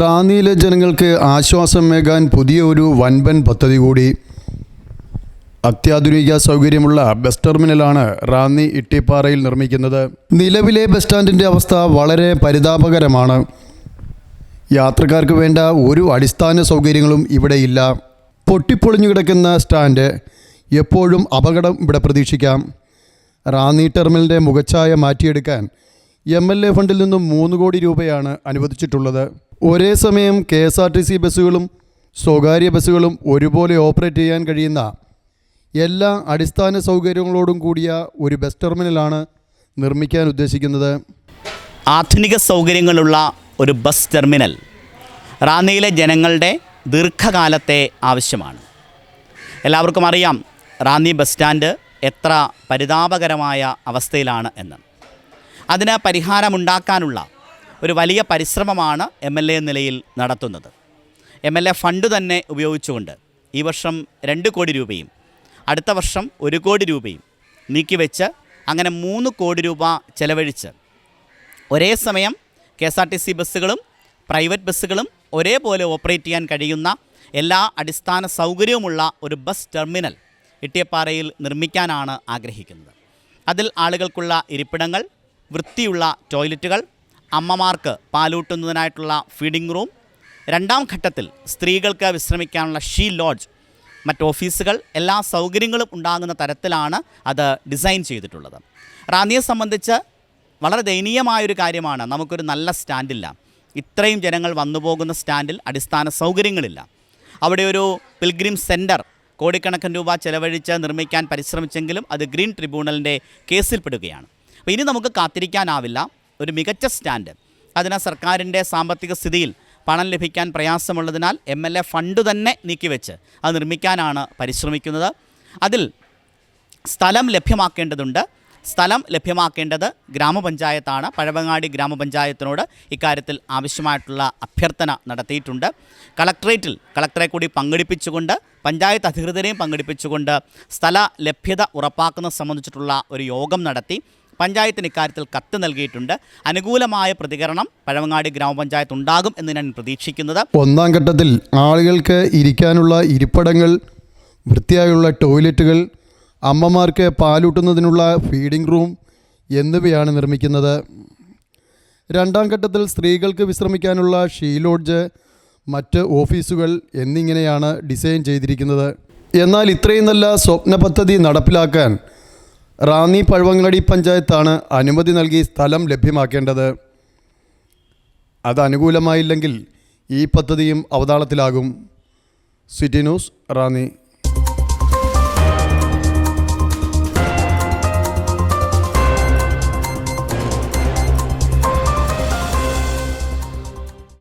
റാന്നിയിലെ ജനങ്ങൾക്ക് ആശ്വാസമേകാൻ പുതിയ ഒരു വൻപൻ പദ്ധതി കൂടി. അത്യാധുനിക സൗകര്യമുള്ള ബസ് ടെർമിനലാണ് റാന്നി ഇട്ടിപ്പാറയിൽ നിർമ്മിക്കുന്നത്. നിലവിലെ ബസ് സ്റ്റാൻഡിന്റെ അവസ്ഥ വളരെ പരിതാപകരമാണ്. യാത്രക്കാർക്ക് വേണ്ട ഒരു അടിസ്ഥാന സൗകര്യങ്ങളും ഇവിടെയില്ല പൊട്ടിപ്പൊളിഞ്ഞു കിടക്കുന്ന സ്റ്റാൻഡ് എപ്പോഴും അപകടം ഇവിടെ പ്രതീക്ഷിക്കാം. റാന്നി ടെർമിനലിന്റെ മുഖച്ഛായ മാറ്റിയെടുക്കാൻ എം എൽ എ ഫണ്ടിൽ നിന്നും മൂന്ന് കോടി രൂപയാണ് അനുവദിച്ചിട്ടുള്ളത്. ഒരേ സമയം K S R T C ബസ്സുകളും സ്വകാര്യ ബസ്സുകളും ഒരുപോലെ ഓപ്പറേറ്റ് ചെയ്യാൻ കഴിയുന്ന എല്ലാ അടിസ്ഥാന സൗകര്യങ്ങളോടും കൂടിയ ഒരു ബസ് ടെർമിനലാണ് നിർമ്മിക്കാൻ ഉദ്ദേശിക്കുന്നത്. ആധുനിക സൗകര്യങ്ങളുള്ള ഒരു ബസ് ടെർമിനൽ റാന്നിയിലെ ജനങ്ങളുടെ ദീർഘകാലത്തെ ആവശ്യമാണ്. എല്ലാവർക്കും അറിയാം റാന്നി ബസ് സ്റ്റാൻഡ് എത്ര പരിതാപകരമായ അവസ്ഥയിലാണ് എന്ന്. അതിന് പരിഹാരമുണ്ടാക്കാനുള്ള ഒരു വലിയ പരിശ്രമമാണ് എം എൽ എ നിലയിൽ നടത്തുന്നത്. എം എൽ എ ഫണ്ട് തന്നെ ഉപയോഗിച്ചുകൊണ്ട് ഈ വർഷം രണ്ട് കോടി രൂപയും അടുത്ത വർഷം ഒരു കോടി രൂപയും നീക്കിവെച്ച് അങ്ങനെ മൂന്ന് കോടി രൂപ ചെലവഴിച്ച് ഒരേ സമയം K S R T C ബസ്സുകളും പ്രൈവറ്റ് ബസ്സുകളും ഒരേപോലെ ഓപ്പറേറ്റ് ചെയ്യാൻ കഴിയുന്ന എല്ലാ അടിസ്ഥാന സൗകര്യവുമുള്ള ഒരു ബസ് ടെർമിനൽ ഇട്ടിയപ്പാറയിൽ നിർമ്മിക്കാനാണ് ആഗ്രഹിക്കുന്നത്. അതിൽ ആളുകൾക്കുള്ള ഇരിപ്പിടങ്ങൾ വൃത്തിയുള്ള ടോയ്ലറ്റുകൾ അമ്മമാർക്ക് പാലൂട്ടുന്നതിനായിട്ടുള്ള ഫീഡിംഗ് റൂം രണ്ടാം ഘട്ടത്തിൽ സ്ത്രീകൾക്ക് വിശ്രമിക്കാനുള്ള ഷീ ലോഡ്ജ് മറ്റ് ഓഫീസുകൾ എല്ലാ സൗകര്യങ്ങളും ഉണ്ടാകുന്ന തരത്തിലാണ് അത് ഡിസൈൻ ചെയ്തിട്ടുള്ളത്. റാന്നിയെ സംബന്ധിച്ച് വളരെ ദയനീയമായൊരു കാര്യമാണ്. നമുക്കൊരു നല്ല സ്റ്റാൻഡില്ല. ഇത്രയും ജനങ്ങൾ വന്നു പോകുന്ന സ്റ്റാൻഡിൽ അടിസ്ഥാന സൗകര്യങ്ങളില്ല. അവിടെ ഒരു പിൽഗ്രിം സെന്റർ കോടിക്കണക്കിന് രൂപ ചെലവഴിച്ച് നിർമ്മിക്കാൻ പരിശ്രമിച്ചെങ്കിലും അത് ഗ്രീൻ ട്രിബ്യൂണലിന്റെ കേസിൽപ്പെടുകയാണ് അപ്പോൾ ഇനി നമുക്ക് കാത്തിരിക്കാനാവില്ല. ഒരു മികച്ച സ്റ്റാൻഡ്. അതിന് സർക്കാരിന്റെ സാമ്പത്തിക സ്ഥിതിയിൽ പണം ലഭിക്കാൻ പ്രയാസമുള്ളതിനാൽ എം എൽ എ ഫണ്ട് തന്നെ നീക്കിവെച്ച് അത് നിർമ്മിക്കാനാണ് പരിശ്രമിക്കുന്നത്. അതിൽ സ്ഥലം ലഭ്യമാക്കേണ്ടതുണ്ട്. സ്ഥലം ലഭ്യമാക്കേണ്ടത് ഗ്രാമപഞ്ചായത്താണ്. പഴവങ്ങാടി ഗ്രാമപഞ്ചായത്തിനോട് ഇക്കാര്യത്തിൽ ആവശ്യമായിട്ടുള്ള അഭ്യർത്ഥന നടത്തിയിട്ടുണ്ട്. കളക്ട്രേറ്റിൽ കളക്ടറെ കൂടി പങ്കെടുപ്പിച്ചുകൊണ്ട് പഞ്ചായത്ത് അധികൃതരെയും പങ്കെടുപ്പിച്ചുകൊണ്ട് സ്ഥല ലഭ്യത ഉറപ്പാക്കുന്നത് സംബന്ധിച്ചിട്ടുള്ള ഒരു യോഗം നടത്തി. പഞ്ചായത്തിന് ഇക്കാര്യത്തിൽ കത്ത് നൽകിയിട്ടുണ്ട്. അനുകൂലമായ പ്രതികരണം പഴവങ്ങാടി ഗ്രാമപഞ്ചായത്ത് ഉണ്ടാകും എന്ന് ഞാൻ പ്രതീക്ഷിക്കുന്നത്. ഒന്നാം ഘട്ടത്തിൽ ആളുകൾക്ക് ഇരിക്കാനുള്ള ഇരിപ്പിടങ്ങൾ വൃത്തിയായുള്ള ടോയ്ലറ്റുകൾ അമ്മമാർക്ക് പാലൂട്ടുന്നതിനുള്ള ഫീഡിംഗ് റൂം എന്നിവയാണ് നിർമ്മിക്കുന്നത്. രണ്ടാം ഘട്ടത്തിൽ സ്ത്രീകൾക്ക് വിശ്രമിക്കാനുള്ള ഷീ ലോഡ്ജ് മറ്റ് ഓഫീസുകൾ എന്നിങ്ങനെയാണ് ഡിസൈൻ ചെയ്തിരിക്കുന്നത്. എന്നാൽ ഇത്രയും നല്ല സ്വപ്ന പദ്ധതി നടപ്പിലാക്കാൻ റാന്നി പഴവങ്ങാടി പഞ്ചായത്താണ് അനുമതി നൽകി സ്ഥലം ലഭ്യമാക്കേണ്ടത്. അത് അനുകൂലമായില്ലെങ്കിൽ ഈ പദ്ധതിയും അവതാളത്തിലാകും. City news Ranni.